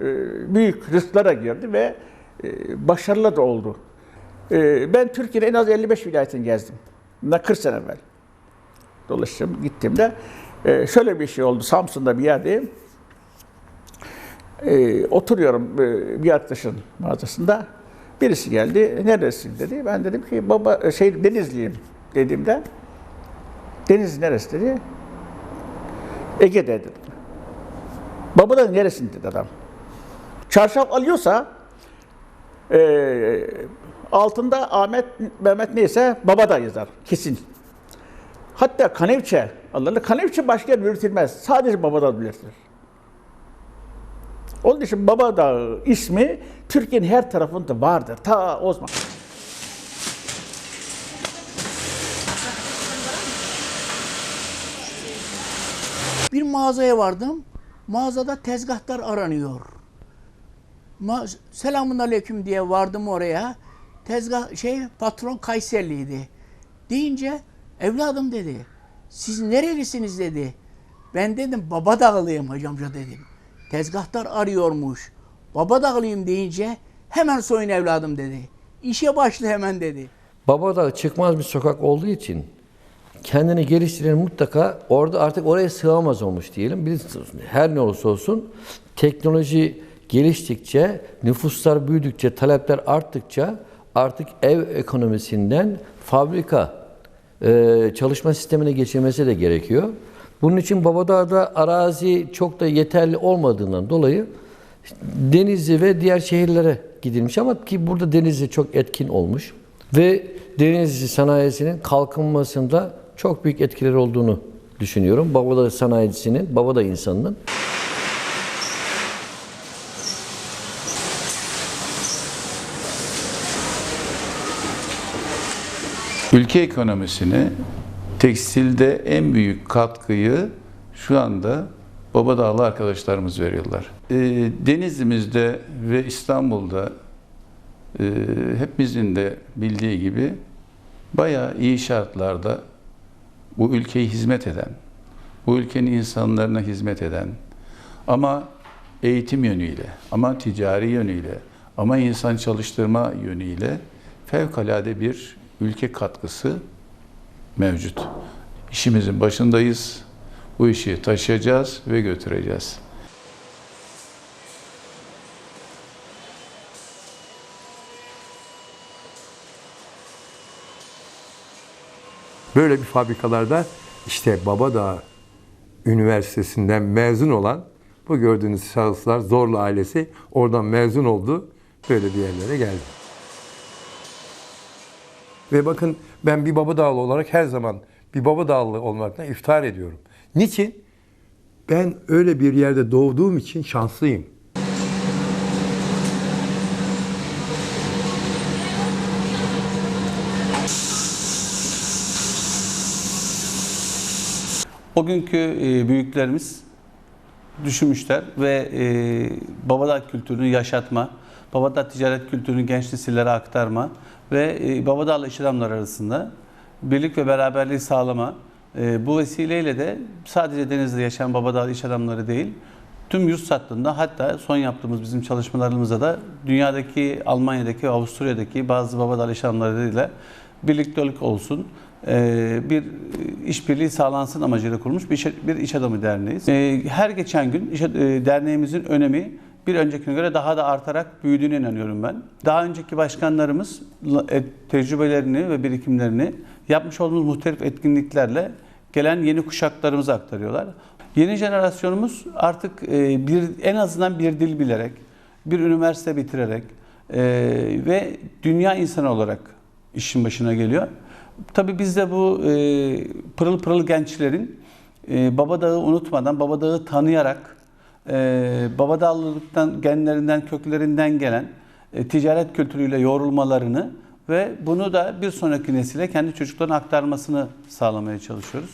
e, büyük risklara girdi ve e, başarılı da oldu. E, ben Türkiye'de en az 55 vilayetini gezdim. Bundan 40 sene evvel. Dolaştım, gittiğimde e, şöyle bir şey oldu. Samsun'da bir yerdeyim. Oturuyorum bir arkadaşın mağazasında. Birisi geldi. Neresin dedi. Ben dedim ki baba şey Denizliyim dediğimde Deniz neresi dedi. Ege'de dedim. Baba da neresin dedi adam. Çarşaf alıyorsa e, altında Ahmet, Mehmet neyse baba da yazar. Kesin. Hatta kanevçe, Allah'ın kanevçe başka yer belirtilmez. Sadece baba da belirtilir. Onun için Baba Dağı ismi Türkiye'nin her tarafında vardır. Ta o zaman. Bir mağazaya vardım. Mağazada tezgahtar aranıyor. Selamun aleyküm diye vardım oraya. Tezgah şey patron Kayserliydi. Deyince evladım dedi. Siz nerelisiniz dedi. Ben dedim baba dağlıyım hocamca dedim. Tezgahtar arıyormuş. Baba dağlıyım deyince hemen soyun evladım dedi. İşe başla hemen dedi. Babadağ çıkmaz bir sokak olduğu için kendini geliştiren mutlaka orada artık oraya sığamaz olmuş diyelim. Bir, her ne olursa olsun teknoloji geliştikçe, nüfuslar büyüdükçe, talepler arttıkça artık ev ekonomisinden fabrika e, çalışma sistemine geçirmesi de gerekiyor. Bunun için Babadağ'da arazi çok da yeterli olmadığından dolayı Denizli ve diğer şehirlere gidilmiş ama ki burada Denizli çok etkin olmuş ve Denizli sanayisinin kalkınmasında çok büyük etkileri olduğunu düşünüyorum. Babadağ sanayicisinin, Babadağ insanının. Ülke ekonomisine tekstilde en büyük katkıyı şu anda Babadağlı arkadaşlarımız veriyorlar. Ee, Denizli'mizde ve İstanbul'da e, hepimizin de bildiği gibi bayağı iyi şartlarda bu ülkeye hizmet eden, bu ülkenin insanlarına hizmet eden ama eğitim yönüyle, ama ticari yönüyle, ama insan çalıştırma yönüyle fevkalade bir ülke katkısı mevcut. İşimizin başındayız. Bu işi taşıyacağız ve götüreceğiz. Böyle bir fabrikalarda işte Babadağ Üniversitesi'nden mezun olan bu gördüğünüz şahıslar Zorlu ailesi oradan mezun oldu. Böyle bir yerlere geldi. Ve bakın ben bir Babadağlı olarak her zaman bir Babadağlı olmaktan iftihar ediyorum. Niçin? Ben öyle bir yerde doğduğum için şanslıyım. O günkü e, büyüklerimiz düşünmüşler ve e, Babadağ kültürünü yaşatma, Babadağ ticaret kültürünü genç nesillere aktarma ve e, Babadağlı iş adamları arasında birlik ve beraberliği sağlama. E, bu vesileyle de sadece Denizli'de yaşayan Babadağlı iş adamları değil, tüm yurt sattığında hatta son yaptığımız bizim çalışmalarımızda da dünyadaki, Almanya'daki Avusturya'daki bazı Babadağlı iş adamlarıyla birliktelik olsun, e, bir işbirliği sağlansın amacıyla kurulmuş bir iş, bir iş adamı derneğiz. Her geçen gün derneğimizin önemi bir öncekine göre daha da artarak büyüdüğüne inanıyorum ben. Daha önceki başkanlarımız e, tecrübelerini ve birikimlerini yapmış olduğumuz muhtelif etkinliklerle gelen yeni kuşaklarımıza aktarıyorlar. Yeni jenerasyonumuz artık e, bir en azından bir dil bilerek, bir üniversite bitirerek e, ve dünya insanı olarak işin başına geliyor. Tabii biz de bu pırıl pırıl gençlerin e, Babadağ'ı unutmadan, Babadağ'ı tanıyarak, e, Babadağlılıktan, genlerinden, köklerinden gelen e, ticaret kültürüyle yoğrulmalarını ve bunu da bir sonraki nesile kendi çocuklarına aktarmasını sağlamaya çalışıyoruz.